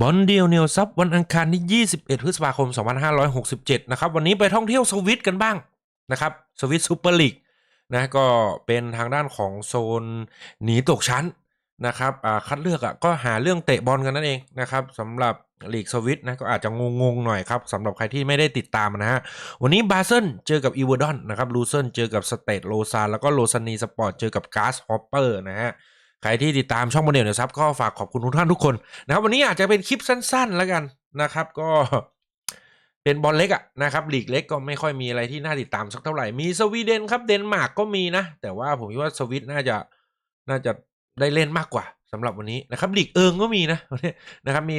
บอลเดียวเนียวซับวันอังคารที่ 21 พฤษภาคม 2567 นะครับ วันนี้ไปท่องเที่ยวสวิตกันบ้างนะครับ สวิตซูเปอร์ลีกนะก็เป็นทางด้านของโซนหนีตกชั้นนะครับอ่าคัดเลือกอะก็หาเรื่องเตะบอลกันนั่นเองนะครับสำหรับลีกสวิตนะก็อาจจะงงๆหน่อยครับสำหรับใครที่ไม่ได้ติดตามนะฮะวันนี้บาเซนเจอกับอีเวอร์ดอนนะครับลูเซนเจอกับสเตทโลซานแล้วก็โลซานีสปอร์ตเจอกับกาสฮอปเปอร์นะฮะ ใครที่ติดตามช่องโมเดลเนี่ยครับก็ฝากขอบคุณทุกท่านทุกคนนะครับวันนี้อาจจะเป็นคลิปสั้นๆแล้วกันนะครับ ก็เป็นบอลเล็กอะนะครับลีกเล็กก็ไม่ค่อยมีอะไรที่น่าติดตามสักเท่าไหร่มีสวีเดนครับเดนมาร์กก็มีนะ แต่ว่าผมคิดว่าสวิตน่าจะน่าจะได้เล่นมากกว่าสำหรับวันนี้นะครับลีกเอิงก็มีนะวันนี้นะครับมี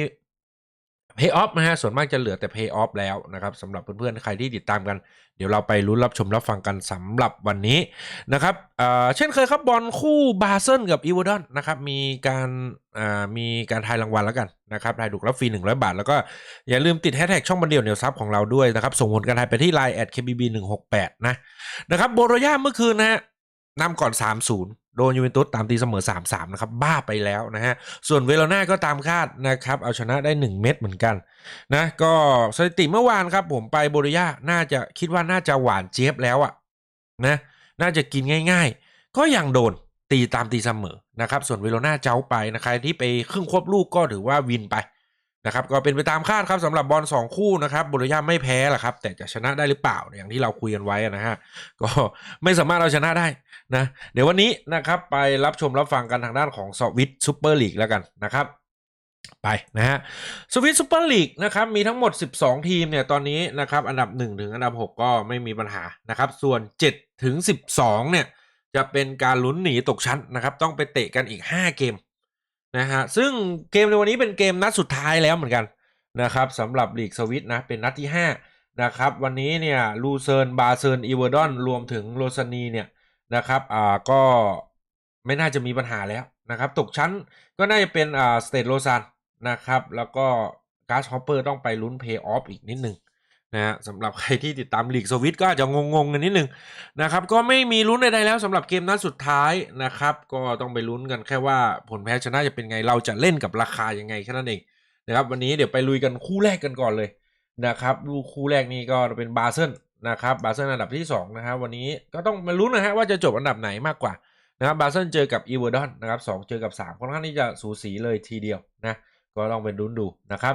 เพย์ออฟนะฮะส่วนมากจะเหลือแต่เพย์ออฟแล้วนะครับสำหรับเพื่อนๆ ใครที่ติดตามกัน เดี๋ยวเราไปลุ้รับชมรับฟังกันสำหรับวันนี้นะครับเเช่นเคยครับบอลคู่บาเซนกับอีเวอร์ดอนนะครับมีการมีการทายรางวัลแล้วกันนะครับทายถูกรับฟรี 100 บาท แล้วก็อย่าลืมติดแฮชแท็กช่องบันเดียวเหนียวซับของเราด้วยนะครับ ส่งผลการทายไปที่ Line แอด KBB 168นะนะครับโบโรย่าเมื่อคืนนะฮะนำก่อน 3-0 โดนยูเวนตุสตามตีเสมอ 3-3 นะครับ บ้าไปแล้วนะฮะ ส่วนเวโรนาก็ตามคาดนะครับ เอาชนะได้ 1 เม็ดเหมือนกันนะ ก็สถิติเมื่อวานครับผมไปโบโรย่าน่าจะคิดว่าน่าจะหวานเจี๊ยบแล้วอะนะน่าจะกินง่ายๆ ก็ยังโดนตีตามตีเสมอนะครับ ส่วนเวโรนาเจ้าไปนะใครที่ไปครึ่งควบลูกก็ถือว่าวินไป นะครับก็เป็นไปตามคาดครับสำหรับบอลสองคู่นะครับบโรย่าไม่แพ้ละครับ แต่จะชนะได้หรือเปล่าอย่างที่เราคุยกันไว้นะฮะก็ไม่สามารถเราชนะได้นะเดี๋ยววันนี้นะครับไปรับชมรับฟังกันทางด้านของสวิตซูเปอร์ลีกแล้วกันนะครับไปนะฮะสวิตซูเปอร์ลีกนะครับมีทั้งหมด 12 ทีมเนี่ยตอนนี้นะครับอันดับ 1 ถึงอันดับ 6 ก็ไม่มีปัญหานะครับส่วน 7 ถึง 12 เนี่ยจะเป็นการลุ้นหนีตกชั้นนะครับต้องไปเตะกันอีก 5 เกม นะฮะซึ่งเกมในวันนี้เป็นเกมนัดสุดท้ายแล้วเหมือนกันนะครับสำหรับลีกสวิตนะเป็นนัดที่ 5 นะครับ วันนี้เนี่ยลูเซิร์นบาเซิร์นอีเวอร์ดอนรวมถึงโรซานีเนี่ยนะครับอ่าก็ไม่น่าจะมีปัญหาแล้วนะครับ ตกชั้นก็น่าจะเป็นอ่าสเตทโลซานนะครับ แล้วก็กาสฮอปเปอร์ต้องไปลุ้นเพย์ออฟอีกนิดนึง นะฮะสำหรับใครที่ติดตามลีกสวิตก็อาจจะงงๆกันนิดนึงนะครับก็ไม่มีลุ้นใดๆแล้วสำหรับเกมนัดสุดท้ายนะครับ ก็ต้องไปลุ้นกันแค่ว่าผลแพ้ชนะจะเป็นไงเราจะเล่นกับราคายังไงแค่นั้นเองนะครับวันนี้เดี๋ยวไปลุยกันคู่แรกกันก่อนเลยนะครับลูกคู่แรกนี้ก็เป็นบาเซนนะครับบาเซนอันดับที่2นะครับวันนี้ก็ต้องมาลุ้นนะฮะว่าจะจบอันดับไหนมากกว่านะครับบาเซนเจอกับอีเวอร์ดอนนะครับสเจอกับ3ค่อนข้างที่จะสูสีเลยทีเดียวนะก็ต้องไปลุ้นดูนะครับ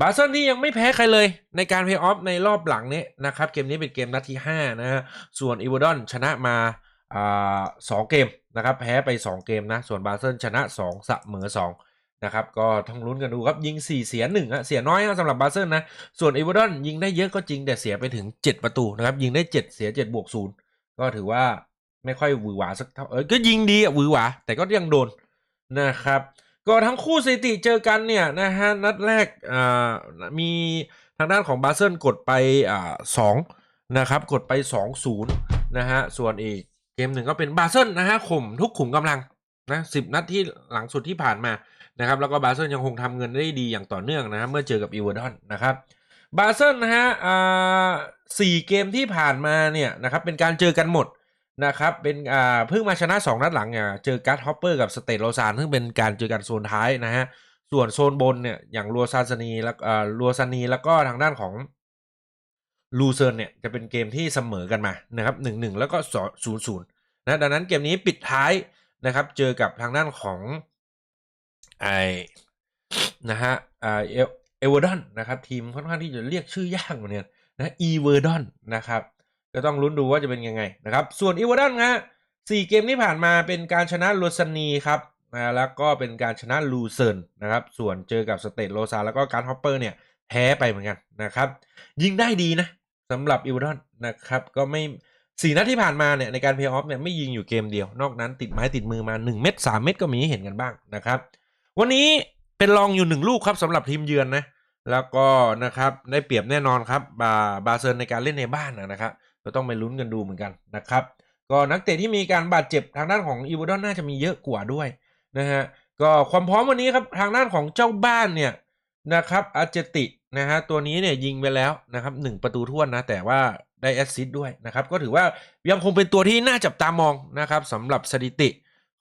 บาเซนที่ยังไม่แพ้ใครเลยในการเพย์ออฟในรอบหลังนี้นะครับเกมนี้เป็นเกมนัดที่ 5 นะฮะส่วนอีเวอร์ดอนชนะมาสองเกมนะครับแพ้ไป 2 เกมนะ ส่วนบาเซนชนะ2เสมอ2นะครับก็ต้องลุ้นกันดูครับยิง 4 เสีย1อะเสียน้อยนะสำหรับบาเซนนะ ส่วนเอเวอร์ดอนยิงได้เยอะก็จริงแต่เสียไปถึง 7 ประตูนะครับยิงได้ 7 เสีย7บวก0ก็ถือว่าไม่ค่อยหวือหวาสักเท่าเออก็ยิงดีอะหวือหวาแต่ก็ยังโดนนะครับ ก็ทั้งคู่สถิติเจอกันเนี่ยนะฮะนัดแรกอ่ามีทางด้านของบาเซนกดไปอ่าสองนะครับกดไป 2 0นะฮะส่วนอีกเกมหนึ่งก็เป็นบาเซนนะฮะข่มทุกขุมกำลังนะสินัดที่หลังสุดที่ผ่านมานะครับแล้วก็บาเซนยังคงทำเงินได้ดีอย่างต่อเนื่องนะครับเมื่อเจอกับอีเวอร์ดอนนะครับบาเซนนะฮะอ่าสี่เกมที่ผ่านมาเนี่ยนะครับเป็นการเจอกันหมด นะครับเป็นอ่าเพิ่งมาชนะ 2 นัดหลังเนี่ยเจอการ์ดฮอปเปอร์กับสเตทโลซานซึ่งเป็นการเจอกันโซนท้ายนะฮะส่วนโซนบนเนี่ยอย่างลัวซานซานีแล้วอ่าลัวซานีแล้วก็ทางด้านของลูเซิร์นเนี่ยจะเป็นเกมที่เสมอกันมานะครับหนึ่งหนึ่งแล้วก็ศูนย์ศูนย์นะดังนั้นเกมนี้ปิดท้ายนะครับเจอกับทางด้านของไอนะฮะอ่าเอเอเวอร์ดอนนะครับทีมค่อนข้างที่จะเรียกชื่อยากเหมือนกันนะอีเวอร์ดอนนะครับ ก็ต้องลุ้นดูว่าจะเป็นยังไงนะครับ ส่วนอีวอร์ดอนฮะสี่เกมที่ผ่านมาเป็นการชนะโรซานีครับนะแล้วก็เป็นการชนะลูเซิร์นนะครับ ส่วนเจอกับสเตทโลซาแล้วก็การฮอปเปอร์เนี่ยแพ้ไปเหมือนกันนะครับ ยิงได้ดีนะสำหรับอีวอร์ดอนนะครับ ก็ไม่สี่นัดที่ผ่านมาเนี่ยในการเพย์ออฟเนี่ยไม่ยิงอยู่เกมเดียว นอกนั้นติดไม้ติดมือมา 1 เม็ด3เม็ดก็มีให้เห็นกันบ้างนะครับ วันนี้เป็นรองอยู่หนึ่งลูกครับสำหรับทีมเยือนนะแล้วก็นะครับได้เปรียบแน่นอนครับบาบาเซินในการเล่นในบ้านนะครับ ก็ต้องไปลุ้นกันดูเหมือนกันนะครับ ก็นักเตะที่มีการบาดเจ็บทางด้านของอีวอร์ดอนน่าจะมีเยอะกว่าด้วยนะฮะก็ความพร้อมวันนี้ครับทางด้านของเจ้าบ้านเนี่ยนะครับอาเจตินะฮะตัวนี้เนี่ยยิงไปแล้วนะครับหนึ่งประตูท้วนนะแต่ว่าได้แอสซิสด้วยนะครับก็ถือว่ายังคงเป็นตัวที่น่าจับตามองนะครับสำหรับสถิติ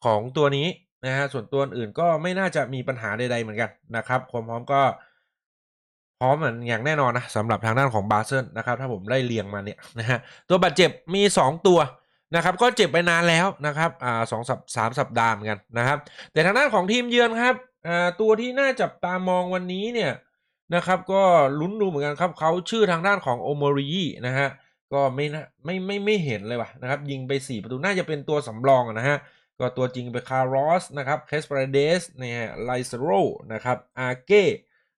ของตัวนี้นะฮะส่วนตัวอื่นก็ไม่น่าจะมีปัญหาใดๆเหมือนกันนะครับความพร้อมก็ พร้อมเหมือนอย่างแน่นอนนะสำหรับทางด้านของบาเซิลนะครับถ้าผมไล่เรียงมาเนี่ยนะฮะตัวบาดเจ็บมี 2 ตัวนะครับก็เจ็บไปนานแล้วนะครับอ่าสองสัปสามสัปดาห์เหมือนกันนะครับ แต่ทางด้านของทีมเยือนครับอ่าตัวที่น่าจับตามองวันนี้เนี่ยนะครับก็ลุ้นดูเหมือนกันครับเขาชื่อทางด้านของโอโมรินะฮะก็ไม่นะไม่ไม่ไม่เห็นเลยว่ะนะครับยิงไป 4 ประตูน่าจะเป็นตัวสำรองนะฮะก็ตัวจริงเป็นคาร์ลอสนะครับเคสปาเดสเนี่ยไลเซโรนะครับอาเก้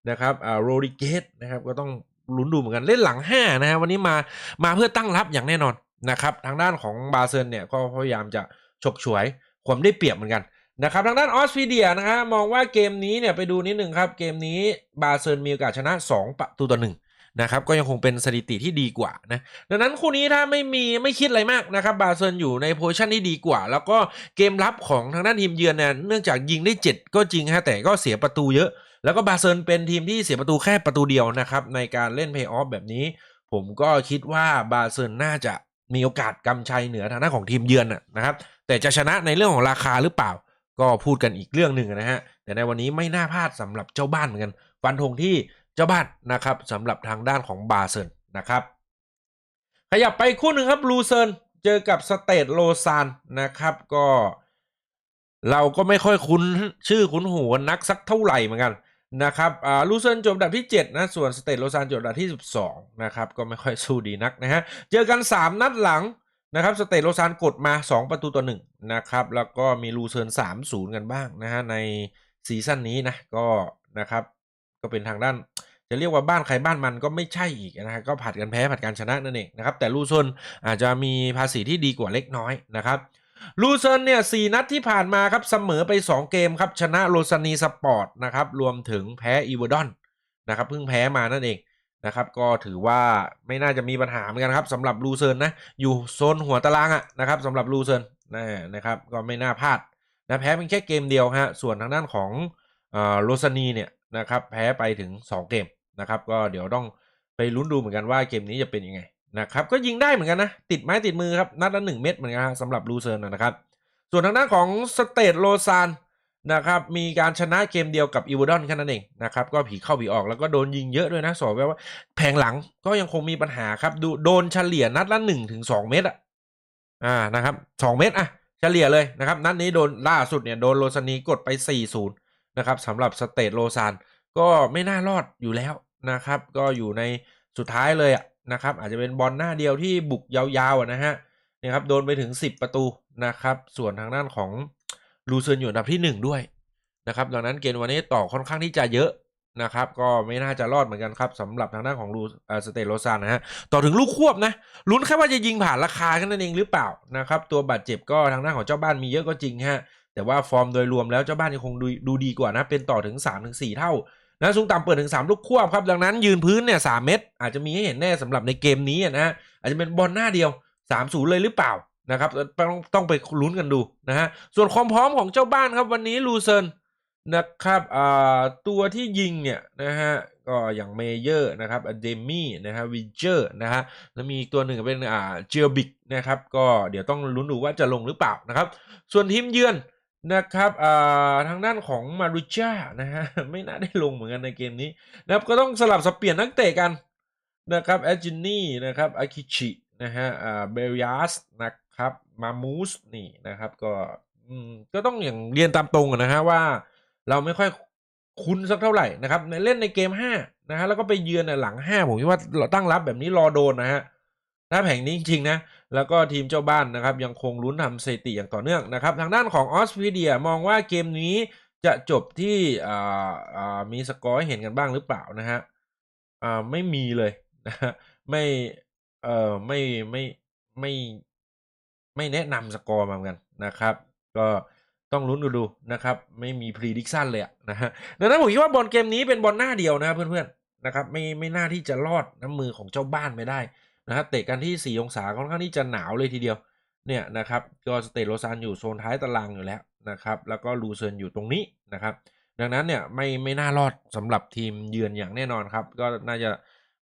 นะครับอ่าโรดิเกตนะครับก็ต้องลุ้นดูเหมือนกันเล่นหลัง5นะฮะวันนี้มามาเพื่อตั้งรับอย่างแน่นอนนะครับทางด้านของบาเซิลเนี่ยก็พยายามจะฉกฉวยความได้เปรียบเหมือนกันนะครับทางด้านออสเตรเลียนะฮะมองว่าเกมนี้เนี่ยไปดูนิดหนึ่งครับเกมนี้บาเซิลมีโอกาสชนะ 2 ประตูต่อหนึ่งนะครับก็ยังคงเป็นสถิติที่ดีกว่านะดังนั้นคู่นี้ถ้าไม่มีไม่คิดอะไรมากนะครับบาเซิลอยู่ในโพชั่นที่ดีกว่า แล้วก็เกมรับของทางด้านทีมเยือนเนี่ยเนื่องจากยิงได้ 7 ก็จริงฮะแต่ก็เสียประตูเยอะ แล้วก็บาเซิลเป็นทีมที่เสียประตูแค่ประตูเดียวนะครับในการเล่นเพย์ออฟแบบนี้ ผมก็คิดว่าบาเซิลน่าจะมีโอกาสกำชัยเหนือทางด้านของทีมเยือนนะครับ แต่จะชนะในเรื่องของราคาหรือเปล่า ก็พูดกันอีกเรื่องหนึ่งนะฮะแต่ในวันนี้ไม่น่าพลาดสำหรับเจ้าบ้านเหมือนกัน ฟันธงที่เจ้าบ้านนะครับสำหรับทางด้านของบาเซิลนะครับ ขยับไปคู่หนึ่งครับลูเซินเจอกับสเตทโลซานนะครับก็ เราก็ไม่ค่อยคุ้นชื่อคุ้นหูนักสักเท่าไหร่เหมือนกัน นะครับอ่าลูเซนจบดับที่ 7 นะ ส่วนสเตทโลซานจบดับที่ 12 นะครับ ก็ไม่ค่อยสู้ดีนักนะฮะ เจอกัน 3 นัดหลังนะครับ สเตทโลซานกดมา 2 ประตูต่อ1นะครับ แล้วก็มีลูเซน3-0 กันบ้างนะฮะ ในซีซั่นนี้นะ ก็นะครับ ก็เป็นทางด้าน จะเรียกว่าบ้านใครบ้านมันก็ไม่ใช่อีกนะฮะ ก็ผัดกันแพ้ผัดกันชนะนั่นเองนะครับ แต่ลูเซนอาจจะมีภาษีที่ดีกว่าเล็กน้อยนะครับ ลูเซิร์นเนี่ยสนัดที่ผ่านมาครับเสมอไป 2 เกมครับ ชนะโรซานีสปอร์ตนะครับรวมถึงแพ้อีเวอร์ดอนนะครับเพิ่งแพ้มานั่นเองนะครับก็ถือว่าไม่น่าจะมีปัญหาเหมือนกันครับสำหรับลูเซิร์นนะอยู่โซนหัวตารางอะนะครับสำหรับลูเซิร์นนะนะครับก็ไม่น่าพลาดนะแพ้เพียงแค่เกมเดียวฮะส่วนทางด้านของโรซานีเนี่ยนะครับแพ้ไปถึง 2 เกมนะครับก็เดี๋ยวต้องไปลุ้นดูเหมือนกันว่าเกมนี้จะเป็นยังไง นะครับก็ยิงได้เหมือนกันนะ ติดไม้ติดมือครับนัดละหนึ่งเม็ดเหมือนกันสำหรับลูเซิร์นนะครับ ส่วนทางด้านของสเตทโลซานนะครับมีการชนะเกมเดียวกับอีวอดอนแค่นั้นเองนะครับก็ผีเข้าผีออกแล้วก็โดนยิงเยอะด้วยนะสอบแววว่าแผงหลังก็ยังคงมีปัญหาครับดูโดนเฉลี่ยนัดละหนึ่งถึงสองเม็ดอะอ่านะครับสองเม็ดอะเฉลี่ยเลยนะครับนัดนี้โดนล่าสุดเนี่ยโดนโรซานีกดไป4ี่ศูนย์นะครับสำหรับสเตทโลซานก็ไม่น่ารอดอยู่แล้วนะครับ ก็อยู่ในสุดท้ายเลยอะ นะครับอาจจะเป็นบอลหน้าเดียวที่บุกยาวๆนะฮะนี่ครับโดนไปถึง 10 ประตูนะครับส่วนทางด้านของลูเซิร์นอยู่อันดับที่ 1 ด้วยนะครับดังนั้นเกมวันนี้ต่อค่อนข้างที่จะเยอะนะครับก็ไม่น่าจะรอดเหมือนกันครับสำหรับทางด้านของลูสเตโรซานนะฮะต่อถึงลูกควบนะลุ้นแค่ว่าจะยิงผ่านราคาแค่นั้นเองหรือเปล่านะครับตัวบาดเจ็บก็ทางด้านของเจ้าบ้านมีเยอะก็จริงฮะแต่ว่าฟอร์มโดยรวมแล้วเจ้าบ้านยังคงดูดูดีกว่านะเป็นต่อถึง 3-4 เท่า นะสูงต่ำเปิดถึง 3 ลูกควบครับ ดังนั้นยืนพื้นเนี่ยสเม็ดอาจจะมีให้เห็นแน่สำหรับในเกมนี้นะฮะอาจจะเป็นบอลหน้าเดียว3-0เลยหรือเปล่านะครับต้องต้องไปลุ้นกันดูนะฮะส่วนความพร้อมของเจ้าบ้านครับวันนี้ลูเซนนะครับตัวที่ยิงเนี่ยนะฮะก็อย่างเมเยอร์นะครับเดมี่นะฮะวิเจอร์นะฮะแล้วมีตัวหนึ่งเป็นอ่าเจลบิกนะครับก็เดี๋ยวต้องลุ้นดูว่าจะลงหรือเปล่านะครับ ส่วนทีมเยือน นะครับทางด้านของมารุจ้านะฮะไม่น่าได้ลงเหมือนกันในเกมนี้นะครับก็ต้องสลับสับเปลี่ยนนักเตะกันนะครับแอจินนี่นะครับอากิชินะฮะอ่าเบลยาสนะครับมามูสนี่นะครับก็อืมก็ต้องอย่างเรียนตามตรงนะฮะว่าเราไม่ค่อยคุ้นสักเท่าไหร่นะครับในเล่นในเกม5นะฮะแล้วก็ไปเยือนในหลัง 5 ผมคิดว่าเราตั้งรับแบบนี้รอโดนนะฮะ ถ้าแผงนี้จริงๆนะ แล้วก็ทีมเจ้าบ้านนะครับ ยังคงลุ้นทำสถิติอย่างต่อเนื่องนะครับ ทางด้านของออสเตรเลียมองว่าเกมนี้จะจบที่มีสกอร์เห็นกันบ้างหรือเปล่านะฮะไม่มีเลยนะฮะไม่เออไม่ไม่ไม่ไม่แนะนำสกอร์มาเหมือนกันนะครับ ก็ต้องลุ้นดูดูนะครับ ไม่มีพรีดิกชันเลยอะนะฮะดังนั้นผมคิดว่าบอลเกมนี้เป็นบอลหน้าเดียวนะเพื่อนๆนะครับ ไม่ไม่น่าที่จะรอดน้ำมือของเจ้าบ้านไม่ได้ นะครับเตะกันที่ 4 องศาค่อนข้างที่จะหนาวเลยทีเดียวเนี่ยนะครับก็สเตทโรซานอยู่โซนท้ายตารางอยู่แล้วนะครับแล้วก็ลูเซิร์นอยู่ตรงนี้นะครับ ดังนั้นเนี่ยไม่ไม่น่ารอดสำหรับทีมเยือนอย่างแน่นอนครับ ก็น่าจะ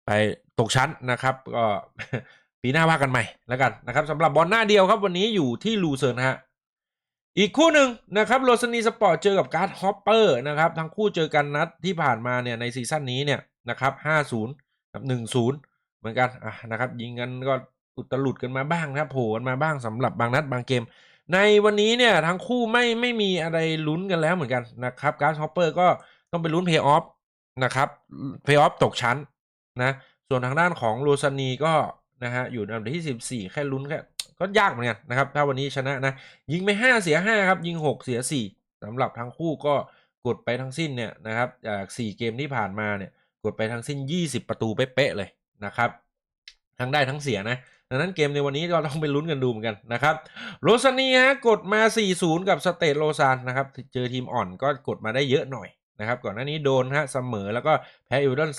ไปตกชั้นนะครับก็ปีหน้าว่ากันใหม่แล้วกันนะครับสำหรับบอลหน้าเดียวครับวันนี้อยู่ที่ลูเซิร์นฮะอีกคู่หนึ่งนะครับโรสนีสปอร์ตเจอกับการ์ดฮอปเปอร์นะครับทั้งคู่เจอกันนัดที่ผ่านมาเนี่ยในซีซั่นนี้เนี่ยนะครับ5-0กับ1-0เห มือนกันนะครับ ยิงกันก็อุตลุดกันมาบ้างนะครับโผล่กันมาบ้างสำหรับบางนัดบางเกม ในวันนี้เนี่ยทั้งคู่ไม่ไม่มีอะไรลุ้นกันแล้วเหมือนกันนะครับการ์ดฮอปเปอร์ก็ต้องไปลุ้นเพย์ออฟนะครับเพย์ออฟตกชั้นนะส่วนทางด้านของโรซานีก็นะฮะอยู่ในอันดับที่ 14 แค่ลุ้นแค่ก็ยากเหมือนกันนะครับ ถ้าวันนี้ชนะนะ ยิงไป 5 เสีย 5 ครับ ยิง 6 เสีย 4สำหรับทั้งคู่ก็กดไปทั้งสิ้นเนี่ยนะครับจาก4เกมที่ผ่านมาเนี่ยกดไปทั้งสิ้น 20 ประตูเป๊ะๆเลย นะครับ ทั้งได้ทั้งเสียนะดังนั้นเกมในวันนี้ก็ต้องไปลุ้นกันดูเหมือนกันนะครับโรซานีฮะกดมา 4-0 กับสเตทโลซานนะครับเจอทีมอ่อนก็กดมาได้เยอะหน่อยนะครับก่อนหน้านี้โดนฮะเสมอแล้วก็แพ้อีวดอน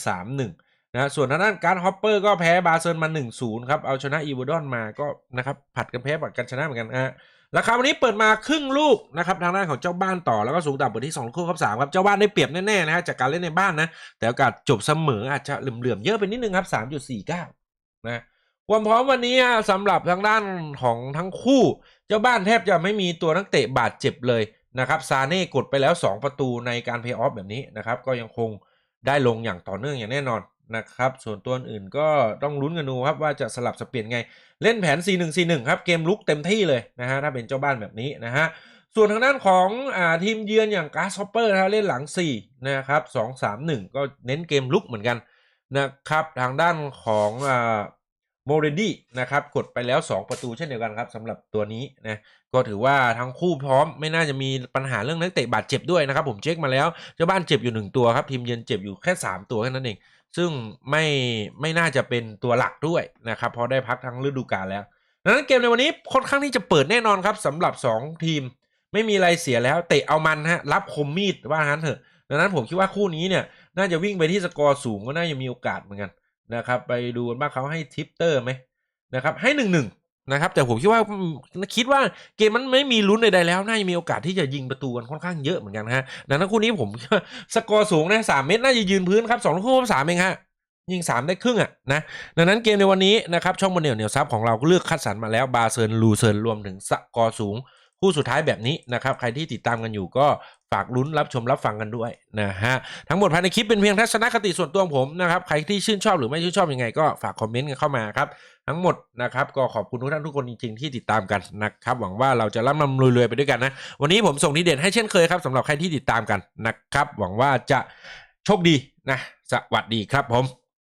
3-1นะส่วนทางด้านการฮอปเปอร์ก็แพ้บาเซิร์นมา 1-0 ครับ เอาชนะอีวดอนมาก็นะครับ ผัดกันแพ้ผัดกันชนะเหมือนกันนะฮะ ราคาวันนี้เปิดมาครึ่งลูกนะครับทางด้านของเจ้าบ้านต่อแล้วก็สูงต่ำเปิดที่2คู่ครับ3ครับเจ้าบ้านได้เปรียบแน่ๆนะฮะจากการเล่นในบ้านนะแต่โอกาสจบเสมออาจจะเหลื่อมๆเยอะไปนิดนึงครับ3.49นะความพร้อมวันนี้สำหรับทางด้านของทั้งคู่ เจ้าบ้านแทบจะไม่มีตัวนักเตะบาดเจ็บเลยนะครับซาเน่กดไปแล้ว 2 ประตูในการเพย์ออฟแบบนี้นะครับก็ยังคงได้ลงอย่างต่อเนื่องอย่างแน่นอน นะครับ ส่วนตัวอื่นก็ต้องลุ้นกันดูครับว่าจะสลับสเปลี่ยนไง เล่นแผน 4-1-4-1 ครับ เกมลุกเต็มที่เลยนะฮะ ถ้าเป็นเจ้าบ้านแบบนี้นะฮะ ส่วนทางด้านของอทีมเยือนอย่างกาส h อปเปอร์นะเล่นหลัง 4 นะครับ 2-3-1 ก็เน้นเกมลุกเหมือนกันนะครับ ทางด้านของโมเรดี้นะครับ กดไปแล้ว 2 ประตูเช่นเดียวกันครับสำหรับตัวนี้นะก็ถือว่าทั้งคู่พร้อมไม่น่าจะมีปัญหาเรื่องนักเตะบาดเจ็บด้วยนะครับ ผมเช็คมาแล้วเจ้าบ้านเจ็บอยู่ 1 ตัวครับทีมเยือนเจ็บอยู่แค่ 3 ตัวแค่นั้นเอง ซึ่งไม่ไม่น่าจะเป็นตัวหลักด้วยนะครับเพราะได้พักทั้งฤดูกาลแล้วดังนั้นเกมในวันนี้ค่อนข้างที่จะเปิดแน่นอนครับสำหรับ 2 ทีม ไม่มีอะไรเสียแล้ว เตะเอามันฮะรับคมมีดว่างั้นเถอะดังนั้นผมคิดว่าคู่นี้เนี่ยน่าจะวิ่งไปที่สกอร์สูงก็น่าจะมีโอกาสเหมือนกันนะครับไปดูกันบ้างเขาให้ทิปเตอร์ไหมนะครับให้หนึ่งหนึ่ง นะครับ แต่ผมคิดว่าคิดว่าเกมมันไม่มีลุ้นใดๆแล้ว น่าจะมีโอกาสที่จะยิงประตูกันค่อนข้างเยอะเหมือนกันนะฮะดังนั้นคู่นี้ผมสกอร์สูงนะสามเมตรน่าจะยืนพื้นครับสองลูกคู่สามเองฮะยิง 3 ได้ครึ่งอะนะดังนั้นเกมในวันนี้นะครับช่องบนเหนียวเหนียวซับของเราก็เลือกคัดสรรมาแล้วบาเซิร์นลูเซิร์นรวมถึงสกอร์สูง คู่สุดท้ายแบบนี้นะครับ ใครที่ติดตามกันอยู่ก็ฝากลุ้นรับชมรับฟังกันด้วยนะฮะทั้งหมดภายในคลิปเป็นเพียงทัศนคติส่วนตัวของผมนะครับใครที่ชื่นชอบหรือไม่ชื่นชอบยังไง ก็ฝากคอมเมนต์กันเข้ามาครับทั้งหมดนะครับก็ขอบคุณทุกท่านทุกคนจริงๆที่ติดตามกันนะครับหวังว่าเราจะร่ำรำรวยๆไปด้วยกันนะวันนี้ผมส่งทีเด็ดให้เช่นเคยครับสำหรับใครที่ติดตามกันนะครับหวังว่าจะโชคดีนะสวัสดีครับผม